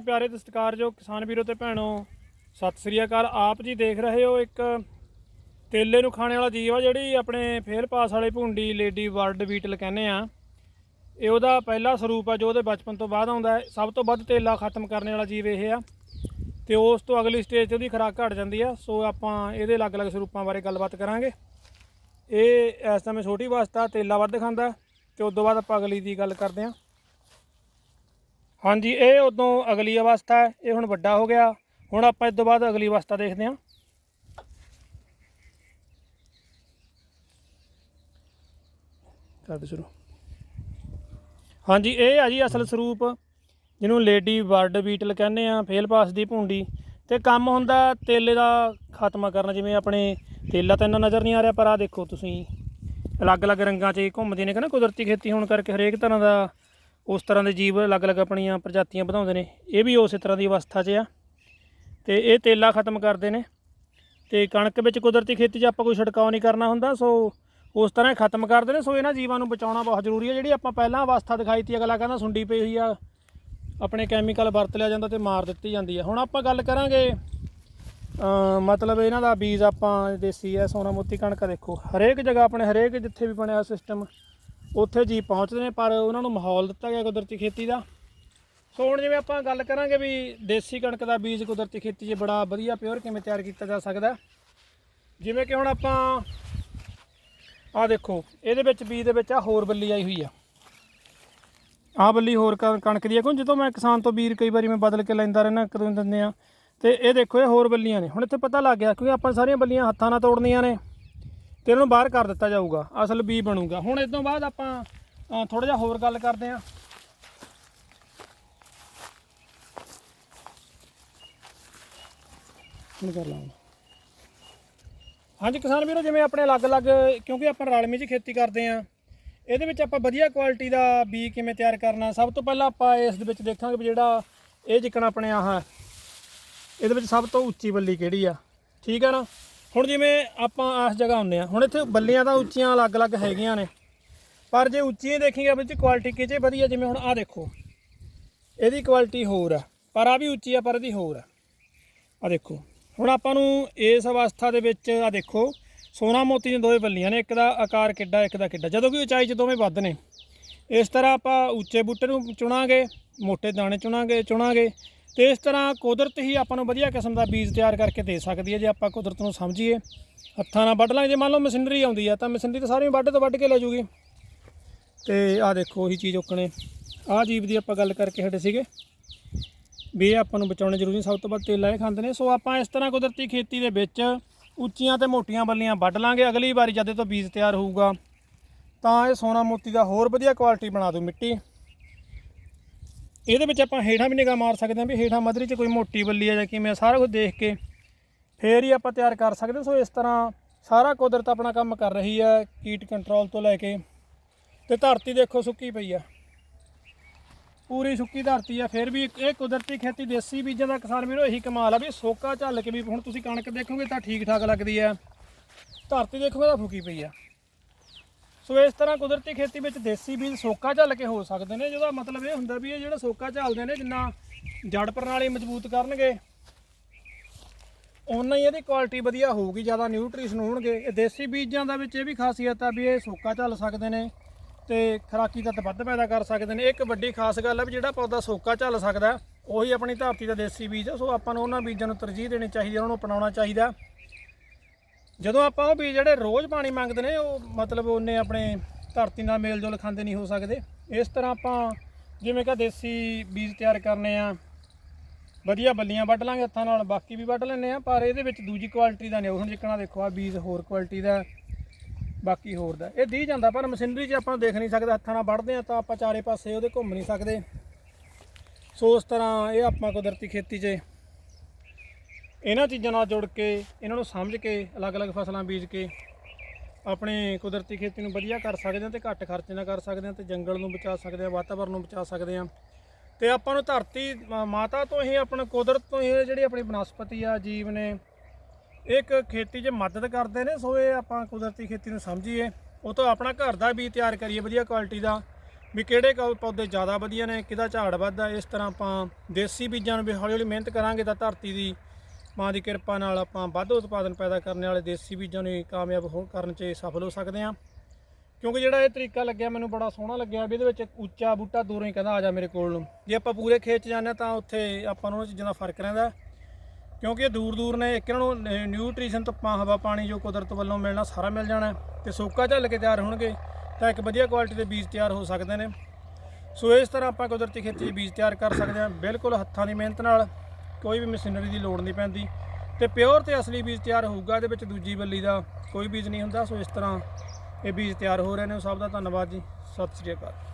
ਪਿਆਰੇ ਤੇ ਸਤਿਕਾਰਯੋਗ ਕਿਸਾਨ ਵੀਰੋ ਤੇ ਭੈਣੋ, ਸਤਿ ਸ੍ਰੀ ਅਕਾਲ। ਆਪ ਜੀ ਦੇਖ ਰਹੇ ਹੋ ਇੱਕ ਤੇਲੇ ਨੂੰ ਖਾਣੇ ਵਾਲਾ ਜੀਵ ਆ, ਜਿਹੜੀ ਆਪਣੇ ਫੇਰ ਪਾਸ ਵਾਲੇ ਭੁੰਡੀ ਲੇਡੀ ਵਰਲਡ ਬੀਟਲ ਕਹਿੰਦੇ ਆ। ਇਹ ਉਹਦਾ ਪਹਿਲਾ ਸਰੂਪ ਆ, ਜੋ ਉਹਦੇ ਬਚਪਨ ਤੋਂ ਬਾਅਦ ਆਉਂਦਾ ਸਭ ਤੋਂ ਵੱਧ ਤੇਲਾ ਖਤਮ ਕਰਨ ਵਾਲਾ ਜੀਵ ਇਹ ਆ। ਤੇ ਉਸ ਤੋਂ ਅਗਲੀ ਸਟੇਜ ਤੇ ਉਹਦੀ ਖੁਰਾਕ ਘਟ ਜਾਂਦੀ ਆ। ਸੋ ਆਪਾਂ ਇਹਦੇ ਅਲੱਗ-ਅਲੱਗ ਸਰੂਪਾਂ ਬਾਰੇ ਗੱਲਬਾਤ ਕਰਾਂਗੇ। ਇਹ ਇਸ ਸਮੇਂ ਛੋਟੀ ਅਵਸਥਾ, ਤੇਲਾ ਵੱਧ ਖਾਂਦਾ ਤੇ ਉਸ ਤੋਂ ਬਾਅਦ ਆਪਾਂ ਅਗਲੀ ਦੀ ਗੱਲ ਕਰਦੇ ਹਾਂ ਹਾਂਜੀ ਇਹ ਉਦੋਂ ਅਗਲੀ ਅਵਸਥਾ ਹੈ ਇਹ ਹੁਣ ਵੱਡਾ ਹੋ ਗਿਆ। ਹੁਣ ਆਪਾਂ ਇਸ ਤੋਂ ਬਾਅਦ ਅਗਲੀ ਅਵਸਥਾ ਦੇਖਦੇ ਹਾਂ। ਕਰਦੇ ਸ਼ੁਰੂ। ਹਾਂਜੀ ਇਹ ਆ ਜੀ ਅਸਲ ਸਰੂਪ ਜਿਹਨੂੰ ਲੇਡੀ ਬਰਡ ਬੀਟਲ ਕਹਿੰਦੇ ਆ ਫੇਲ ਪਾਸ ਦੀ ਭੁੰਡੀ। ਤੇ ਕੰਮ ਹੁੰਦਾ ਤੇਲੇ ਦਾ ਖਾਤਮਾ ਕਰਨਾ ਜਿਵੇਂ ਆਪਣੇ ਤੇਲਾ ਤਾਂ ਇੰਨਾ ਨਜ਼ਰ ਨਹੀਂ ਆ ਰਿਹਾ ਪਰ ਆ ਦੇਖੋ ਤੁਸੀਂ। ਅਲੱਗ-ਅਲੱਗ ਰੰਗਾਂ 'ਚ ਘੁੰਮਦੇ ਨੇ ਕਹਿੰਦਾ ਕੁਦਰਤੀ ਖੇਤੀ ਹੋਣ ਕਰਕੇ ਹਰੇਕ ਤਰ੍ਹਾਂ ਦਾ ਉਸ ਤਰ੍ਹਾਂ ਦੇ ਜੀਵ ਅਲੱਗ-ਅਲੱਗ ਆਪਣੀਆਂ ਪ੍ਰਜਾਤੀਆਂ ਵਧਾਉਂਦੇ ਨੇ। ਇਹ ਵੀ ਉਸੇ ਤਰ੍ਹਾਂ ਦੀ ਅਵਸਥਾ 'ਚ ਆ। ਤੇ ਇਹ ਤੇਲਾ ਖਤਮ ਕਰਦੇ ਨੇ। ਤੇ ਕਣਕ ਵਿੱਚ ਕੁਦਰਤੀ ਖੇਤੀ 'ਚ ਆਪਾਂ ਕੋਈ ਛਿੜਕਾਅ ਨਹੀਂ ਕਰਨਾ ਹੁੰਦਾ। ਸੋ ਉਸ ਤਰ੍ਹਾਂ ਇਹ ਖਤਮ ਕਰਦੇ ਨੇ। ਸੋ ਇਹਨਾਂ ਜੀਵਾਂ ਨੂੰ ਬਚਾਉਣਾ ਬਹੁਤ ਜ਼ਰੂਰੀ ਹੈ ਜਿਹੜੀ ਆਪਾਂ ਪਹਿਲਾਂ ਅਵਸਥਾ ਦਿਖਾਈ ਤੀ, ਅਗਲਾ ਕਹਿੰਦਾ ਸੁੰਡੀ ਪਈ ਹੋਈ ਆ, ਆਪਣੇ ਕੈਮੀਕਲ ਵਰਤ ਲਿਆ ਜਾਂਦਾ ਤੇ ਮਾਰ ਦਿੱਤੀ ਜਾਂਦੀ ਹੈ ਹੁਣ ਆਪਾਂ ਗੱਲ ਕਰਾਂਗੇ ਮਤਲਬ ਇਹਨਾਂ ਦਾ ਬੀਜ ਆਪਾਂ, ਦੇਸੀ ਹੈ, ਸੋਨਾ ਮੋਤੀ ਕਣਕ ਦੇਖੋ। ਹਰੇਕ ਜਗ੍ਹਾ ਆਪਣੇ ਹਰੇਕ ਜਿੱਥੇ ਵੀ ਬਣਿਆ ਸਿਸਟਮ ਉੱਥੇ ਜੀ ਪਹੁੰਚਦੇ ਨੇ, ਪਰ ਉਹਨਾਂ ਨੂੰ ਮਾਹੌਲ ਦਿੱਤਾ ਗਿਆ ਕੁਦਰਤੀ ਖੇਤੀ ਦਾ। ਸੋ ਹੁਣ ਜਿਵੇਂ ਆਪਾਂ ਗੱਲ ਕਰਾਂਗੇ ਵੀ ਦੇਸੀ ਕਣਕ ਦਾ ਬੀਜ ਕੁਦਰਤੀ ਖੇਤੀ 'ਚ ਬੜਾ ਵਧੀਆ ਪਿਓਰ ਕਿਵੇਂ ਤਿਆਰ ਕੀਤਾ ਜਾ ਸਕਦਾ ਜਿਵੇਂ ਕਿ ਹੁਣ ਆਪਾਂ, ਆਹ ਦੇਖੋ, ਇਹਦੇ ਵਿੱਚ ਬੀਜ ਦੇ ਵਿੱਚ ਆ ਹੋਰ ਬੱਲੀ ਆਈ ਹੋਈ ਆ। ਆਹ ਬੱਲੀ ਹੋਰ ਕਣਕ ਦੀ ਆ। ਕਿਉਂ ਜਦੋਂ ਮੈਂ ਕਿਸਾਨ ਤੋਂ ਬੀਜ ਕਈ ਵਾਰੀ ਮੈਂ ਬਦਲ ਕੇ ਲੈਂਦਾ ਰਹਿਣਾ ਕਦੋਂ ਦਿੰਦੇ ਆ। ਤੇ ਇਹ ਦੇਖੋ, ਇਹ ਹੋਰ ਬੱਲੀਆਂ ਨੇ। ਹੁਣ ਇੱਥੇ ਪਤਾ ਲੱਗ ਗਿਆ ਕਿਉਂਕਿ ਆਪਾਂ ਸਾਰੀਆਂ ਬੱਲੀਆਂ ਹੱਥਾਂ ਨਾਲ ਤੋੜਨੀਆਂ ਨੇ। ਤੇ ਇਹਨੂੰ ਬਾਹਰ ਕਰ ਦਿੱਤਾ ਜਾਊਗਾ, ਅਸਲ ਬੀ ਬਣੂਗਾ। ਹੁਣ ਇਸ ਤੋਂ ਬਾਅਦ ਆਪਾਂ ਥੋੜਾ ਜਿਹਾ ਹੋਰ ਗੱਲ ਕਰਦੇ ਹਾਂ। ਹੁਣ ਕਰ ਲਾਂਗੇ। ਹਾਂਜੀ ਕਿਸਾਨ ਵੀਰੋ, ਜਿਵੇਂ ਆਪਣੇ ਅਲੱਗ-ਅਲੱਗ, ਕਿਉਂਕਿ ਆਪਾਂ ਰਲਮੀ 'ਚ ਖੇਤੀ ਕਰਦੇ ਆ ਇਹਦੇ ਵਿੱਚ ਆਪਾਂ ਵਧੀਆ ਕੁਆਲਿਟੀ ਦਾ ਬੀ ਕਿਵੇਂ ਤਿਆਰ ਕਰਨਾ, ਸਭ ਤੋਂ ਪਹਿਲਾਂ ਆਪਾਂ ਇਸ ਦੇ ਵਿੱਚ ਦੇਖਾਂਗੇ ਵੀ ਜਿਹੜਾ ਇਹ ਜਿੱਕਣ ਆਪਣੇ ਆਹ ਇਹਦੇ ਵਿੱਚ ਸਭ ਤੋਂ ਉੱਚੀ ਬੱਲੀ ਕਿਹੜੀ ਆ? ਠੀਕ ਆ ਨਾ? ਹੁਣ ਜਿਵੇਂ ਆਪਾਂ ਇਸ ਜਗ੍ਹਾ ਹੁੰਨੇ ਆ ਹੁਣ ਇੱਥੇ ਬੱਲੀਆਂ ਤਾਂ ਉੱਚੀਆਂ ਅਲੱਗ-ਅਲੱਗ ਹੈਗੀਆਂ ਨੇ। ਪਰ ਜੇ ਉੱਚੀਆਂ ਦੇਖੀਏ, ਵਿੱਚ ਕੁਆਲਿਟੀ ਕਿਹਦੇ ਵਧੀਆ, ਜਿਵੇਂ ਹੁਣ ਆਹ ਦੇਖੋ। ਇਹਦੀ ਕੁਆਲਿਟੀ ਹੋਰ ਆ, ਪਰ ਆ ਵੀ ਉੱਚੀ ਆ, ਪਰ ਇਹਦੀ ਹੋਰ ਆ। ਆ ਦੇਖੋ, ਹੁਣ ਆਪਾਂ ਨੂੰ ਇਸ ਅਵਸਥਾ ਦੇ ਵਿੱਚ ਆ ਦੇਖੋ, ਸੋਨਾ ਮੋਤੀ ਦੀਆਂ ਦੋਵੇਂ ਬੱਲੀਆਂ ਨੇ, ਇੱਕ ਦਾ ਆਕਾਰ ਕਿੱਡਾ, ਇੱਕ ਦਾ ਕਿੱਡਾ। ਜਦੋਂ ਕਿ ਉਚਾਈ 'ਚ ਦੋਵੇਂ ਵੱਧ ਨੇ। ਇਸ ਤਰ੍ਹਾਂ ਆਪਾਂ ਉੱਚੇ ਬੂਟੇ ਨੂੰ ਚੁਣਾਂਗੇ ਮੋٹے ਦਾਣੇ ਚੁਣਾਂਗੇ ਚੁਣਾਂਗੇ। ਤੇ ਇਸ ਤਰ੍ਹਾਂ ਕੁਦਰਤ ਹੀ ਆਪਾਂ ਨੂੰ ਵਧੀਆ ਕਿਸਮ ਦਾ ਬੀਜ ਤਿਆਰ ਕਰਕੇ ਦੇ ਸਕਦੀ ਹੈ ਜੇ ਆਪਾਂ ਕੁਦਰਤ ਨੂੰ ਸਮਝੀਏ। ਹੱਥਾਂ ਨਾਲ ਵੱਢ ਲਾਂਗੇ। ਜੇ ਮੰਨ ਲਓ ਮਸ਼ੀਨਰੀ ਆਉਂਦੀ ਆ ਤਾਂ ਮਸ਼ੀਨਰੀ ਤਾਂ ਸਾਰੀ ਵੱਢ ਤੋਂ ਵੱਢ ਕੇ ਲੈ ਜੂਗੀ। ਤੇ ਆਹ ਦੇਖੋ ਉਹੀ ਚੀਜ਼ ਓਕਣੇ ਆਹ ਜੀਵ ਦੀ ਆਪਾਂ ਗੱਲ ਕਰਕੇ ਹਟੇ ਸੀਗੇ ਵੀ ਇਹ ਆਪਾਂ ਨੂੰ ਬਚਾਉਣੇ ਜ਼ਰੂਰੀ ਨੇ, ਸਭ ਤੋਂ ਵੱਧ ਤੇਲ ਇਹ ਖਾਂਦੇ ਨੇ। ਸੋ ਆਪਾਂ ਇਸ ਤਰ੍ਹਾਂ ਕੁਦਰਤੀ ਖੇਤੀ ਦੇ ਵਿੱਚ ਉੱਚੀਆਂ ਤੇ ਮੋਟੀਆਂ ਬੱਲੀਆਂ ਵੱਢ ਲਾਂਗੇ। ਅਗਲੀ ਵਾਰੀ ਜਦੋਂ ਤੋਂ ਬੀਜ ਤਿਆਰ ਹੋਊਗਾ ਤਾਂ ਇਹ ਸੋਨਾ ਮੋਤੀ ਦਾ ਹੋਰ ਵਧੀਆ ਕੁਆਲਿਟੀ ਬਣਾ ਦੂ ਮਿੱਟੀ। ਇਹਦੇ ਵਿੱਚ ਆਪਾਂ ਹੇਠਾਂ ਵੀ ਨਿਗਾਹ ਮਾਰ ਸਕਦੇ ਹਾਂ ਵੀ ਹੇਠਾਂ ਮਧਰੀ 'ਚ ਕੋਈ ਮੋਟੀ ਬੱਲੀ ਆ ਜਾਂ ਕਿਵੇਂ ਆ, ਸਾਰਾ ਕੁਝ ਦੇਖ ਕੇ ਫੇਰ ਹੀ ਆਪਾਂ ਤਿਆਰ ਕਰ ਸਕਦੇ ਸੋ ਇਸ ਤਰ੍ਹਾਂ ਸਾਰਾ ਕੁਦਰਤ ਆਪਣਾ ਕੰਮ ਕਰ ਰਹੀ ਹੈ ਕੀਟ ਕੰਟਰੋਲ ਤੋਂ ਲੈ ਕੇ। ਤੇ ਧਰਤੀ ਦੇਖੋ ਸੁੱਕੀ ਪਈ ਆ। ਪੂਰੀ ਸੁੱਕੀ ਧਰਤੀ ਆ ਫਿਰ ਵੀ ਇਹ ਕੁਦਰਤੀ ਖੇਤੀ ਦੇਸੀ ਬੀਜਾਂ ਦਾ ਕਿਸਾਨ ਵੀਰੋ ਇਹੀ ਕਮਾਲ ਆ ਵੀ ਸੋਕਾ ਝੱਲ ਕੇ ਵੀ ਹੁਣ ਤੁਸੀਂ ਕਣਕ ਦੇਖੋਗੇ ਤਾਂ ਠੀਕ ਠਾਕ ਲੱਗਦੀ ਆ। ਧਰਤੀ ਦੇਖੋਗੇ ਤਾਂ ਫੁੱਕੀ ਪਈ ਆ। ਸੋ ਇਸ ਤਰ੍ਹਾਂ ਕੁਦਰਤੀ ਖੇਤੀ ਵਿੱਚ ਦੇਸੀ ਬੀਜ ਸੋਕਾ ਝੱਲ ਕੇ ਹੋ ਸਕਦੇ ਨੇ, ਜਿਹਦਾ ਮਤਲਬ ਇਹ ਹੁੰਦਾ ਵੀ ਇਹ ਜਿਹੜਾ ਸੋਕਾ ਝੱਲਦੇ ਨੇ, ਜਿੰਨਾ ਜੜ ਪ੍ਰਣਾਲੀ ਮਜ਼ਬੂਤ ਕਰਨਗੇ ਉਨਾ ਹੀ ਇਹਦੀ ਕੁਆਲਿਟੀ ਵਧੀਆ ਹੋਊਗੀ, ਜ਼ਿਆਦਾ ਨਿਊਟ੍ਰੀਸ਼ਨ ਹੋਣਗੇ। ਇਹ ਦੇਸੀ ਬੀਜਾਂ ਦਾ ਵਿੱਚ ਇਹ ਵੀ ਖਾਸੀਅਤ ਆ ਵੀ ਇਹ ਸੋਕਾ ਝੱਲ ਸਕਦੇ ਨੇ ਤੇ ਖਰਾਕੀ ਤੱਤ ਵੱਧ ਪੈਦਾ ਕਰ ਸਕਦੇ ਨੇ। ਇੱਕ ਵੱਡੀ ਖਾਸ ਗੱਲ ਹੈ ਵੀ ਜਿਹੜਾ ਪੌਦਾ ਸੋਕਾ ਝੱਲ ਸਕਦਾ, ਉਹੀ ਆਪਣੀ ਧਰਤੀ ਦਾ ਦੇਸੀ ਬੀਜ ਸੋ ਆਪਾਂ ਨੂੰ ਉਹਨਾਂ ਬੀਜਾਂ ਨੂੰ ਤਰਜੀਹ ਦੇਣੀ ਚਾਹੀਦੀ ਹੈ ਉਹਨਾਂ ਨੂੰ ਅਪਣਾਉਣਾ ਚਾਹੀਦਾ। ਜਦੋਂ ਆਪਾਂ ਉਹ ਬੀਜ ਜਿਹੜੇ ਰੋਜ਼ ਪਾਣੀ ਮੰਗਦੇ ਨੇ, ਉਹ ਮਤਲਬ ਉਹਨੇ ਆਪਣੇ ਧਰਤੀ ਨਾਲ ਮੇਲ ਜੋਲ ਖਾਂਦੇ ਨਹੀਂ ਹੋ ਸਕਦੇ। ਇਸ ਤਰ੍ਹਾਂ ਆਪਾਂ ਜਿਵੇਂ ਕਿ ਦੇਸੀ ਬੀਜ ਤਿਆਰ ਕਰਨੇ ਆ, ਵਧੀਆ ਬੱਲੀਆਂ ਵੱਢ ਲਾਂਗੇ ਹੱਥਾਂ ਨਾਲ, ਬਾਕੀ ਵੀ ਵੱਢ ਲੈਂਦੇ ਆ, ਪਰ ਇਹਦੇ ਵਿੱਚ ਦੂਜੀ ਕੁਆਲਿਟੀ ਦਾ ਨਹੀਂ। ਹੁਣ ਜਿੱਕਣਾ ਦੇਖੋ ਆ ਬੀਜ ਹੋਰ ਕੁਆਲਿਟੀ ਦਾ, ਬਾਕੀ ਹੋਰ ਦਾ। ਇਹ ਦੀ ਜਾਂਦਾ, ਪਰ ਮਸ਼ੀਨਰੀ 'ਚ ਆਪਾਂ ਦੇਖ ਨਹੀਂ ਸਕਦੇ, ਹੱਥਾਂ ਨਾਲ ਵੱਢਦੇ ਆ ਤਾਂ ਆਪਾਂ ਚਾਰੇ ਪਾਸੇ ਉਹਦੇ ਘੁੰਮ ਨਹੀਂ ਸਕਦੇ। ਸੋ ਉਸ ਤਰ੍ਹਾਂ ਇਹ ਆਪਾਂ ਕੁਦਰਤੀ ਖੇਤੀ 'ਚ ਇਹਨਾਂ ਚੀਜ਼ਾਂ ਨਾਲ ਜੁੜ ਕੇ, ਇਹਨਾਂ ਨੂੰ ਸਮਝ ਕੇ, ਅਲੱਗ-ਅਲੱਗ ਫਸਲਾਂ ਬੀਜ ਕੇ ਆਪਣੇ ਕੁਦਰਤੀ ਖੇਤੀ ਨੂੰ ਵਧੀਆ ਕਰ ਸਕਦੇ ਹਾਂ ਤੇ ਘੱਟ ਖਰਚੇ ਨਾਲ ਕਰ ਸਕਦੇ ਹਾਂ ਤੇ ਜੰਗਲ ਨੂੰ ਬਚਾ ਸਕਦੇ ਹਾਂ, ਵਾਤਾਵਰਨ ਨੂੰ ਬਚਾ ਸਕਦੇ ਹਾਂ। ਤੇ ਆਪਾਂ ਨੂੰ ਧਰਤੀ ਮਾਤਾ ਤੋਂ ਹੀ ਆਪਣੇ, ਕੁਦਰਤ ਤੋਂ ਹੀ ਇਹ ਜਿਹੜੀ ਆਪਣੀ ਬਨਸਪਤੀ ਆ, ਜੀਵ ਨੇ ਇੱਕ ਖੇਤੀ 'ਚ ਮਦਦ ਕਰਦੇ ਨੇ, ਸੋ ਇਹ ਆਪਾਂ ਕੁਦਰਤੀ ਖੇਤੀ ਨੂੰ ਸਮਝੀਏ। ਉਹ ਤੋਂ ਆਪਣਾ ਘਰ ਦਾ ਵੀ ਤਿਆਰ ਕਰੀਏ, ਵਧੀਆ ਕੁਆਲਿਟੀ ਦਾ। ਵੀ ਕਿਹੜੇ ਕੌ- ਪੌਦੇ ਜ਼ਿਆਦਾ ਵਧੀਆ ਨੇ, ਕਿਹਦਾ ਝਾੜ ਵੱਧਦਾ, ਇਸ ਤਰ੍ਹਾਂ ਆਪਾਂ ਦੇਸੀ ਬੀਜਾਂ ਨੂੰ ਵੀ ਹੌਲੀ ਹੌਲੀ ਮਿਹਨਤ ਕਰਾਂਗੇ ਤਾਂ ਧਰਤੀ ਦੀ ਮਾਂ ਦੀ ਕਿਰਪਾ ਨਾਲ ਆਪਾਂ ਵੱਧ ਉਤਪਾਦਨ ਪੈਦਾ ਕਰਨ ਵਾਲੇ ਦੇਸੀ ਬੀਜਾਂ ਨੂੰ ਹੀ ਕਾਮਯਾਬ ਹੋ ਕਰਨ 'ਚ ਸਫਲ ਹੋ ਸਕਦੇ ਹਾਂ। ਕਿਉਂਕਿ ਜਿਹੜਾ ਇਹ ਤਰੀਕਾ ਲੱਗਿਆ, ਮੈਨੂੰ ਬੜਾ ਸੋਹਣਾ ਲੱਗਿਆ ਵੀ ਇਹਦੇ ਵਿੱਚ ਉੱਚਾ ਬੂਟਾ ਦੂਰੋਂ ਹੀ ਕਹਿੰਦਾ ਆ ਜਾ ਮੇਰੇ ਕੋਲ ਨੂੰ। ਜੇ ਆਪਾਂ ਪੂਰੇ ਖੇਤ 'ਚ ਜਾਂਦੇ ਹਾਂ ਤਾਂ ਉੱਥੇ ਆਪਾਂ ਨੂੰ ਉਹਨਾਂ ਚੀਜ਼ਾਂ ਦਾ ਫ਼ਰਕ ਰਹਿੰਦਾ। ਕਿਉਂਕਿ ਇਹ ਦੂਰ ਦੂਰ ਨੇ, ਇੱਕ ਇਹਨਾਂ ਨੂੰ ਨ- ਨਿਊਟ੍ਰੀਸ਼ਨ ਧੁੱਪਾਂ ਹਵਾ ਪਾਣੀ ਜੋ ਕੁਦਰਤ ਵੱਲੋਂ ਮਿਲਣਾ ਸਾਰਾ ਮਿਲ ਜਾਣਾ ਹੈ ਤੇ ਸੋਕਾ ਝੱਲ ਕੇ ਤਿਆਰ ਹੋਣਗੇ ਤਾਂ ਇੱਕ ਵਧੀਆ ਕੁਆਲਿਟੀ ਦੇ ਬੀਜ ਤਿਆਰ ਹੋ ਸਕਦੇ ਨੇ। ਸੋ ਇਸ ਤਰ੍ਹਾਂ ਆਪਾਂ ਕੁਦਰਤੀ ਖੇਤੀ ਬੀਜ ਤਿਆਰ ਕਰ ਸਕਦੇ ਹਾਂ, ਬਿਲਕੁਲ ਹੱਥਾਂ ਦੀ ਮਿਹਨਤ ਨਾਲ। ਕੋਈ ਵੀ ਮਸ਼ੀਨਰੀ ਦੀ ਲੋੜ ਨਹੀਂ ਪੈਂਦੀ ਤੇ ਪਿਓਰ ਤੇ ਅਸਲੀ ਬੀਜ ਤਿਆਰ ਹੋਊਗਾ, ਇਹਦੇ ਵਿੱਚ ਦੂਜੀ ਬੱਲੀ ਦਾ ਕੋਈ ਬੀਜ ਨਹੀਂ ਹੁੰਦਾ। ਸੋ ਇਸ ਤਰ੍ਹਾਂ ਇਹ ਬੀਜ ਤਿਆਰ ਹੋ ਰਹੇ ਨੇ। ਸਭ ਦਾ ਧੰਨਵਾਦ ਜੀ। ਸਤਿ ਸ੍ਰੀ ਅਕਾਲ।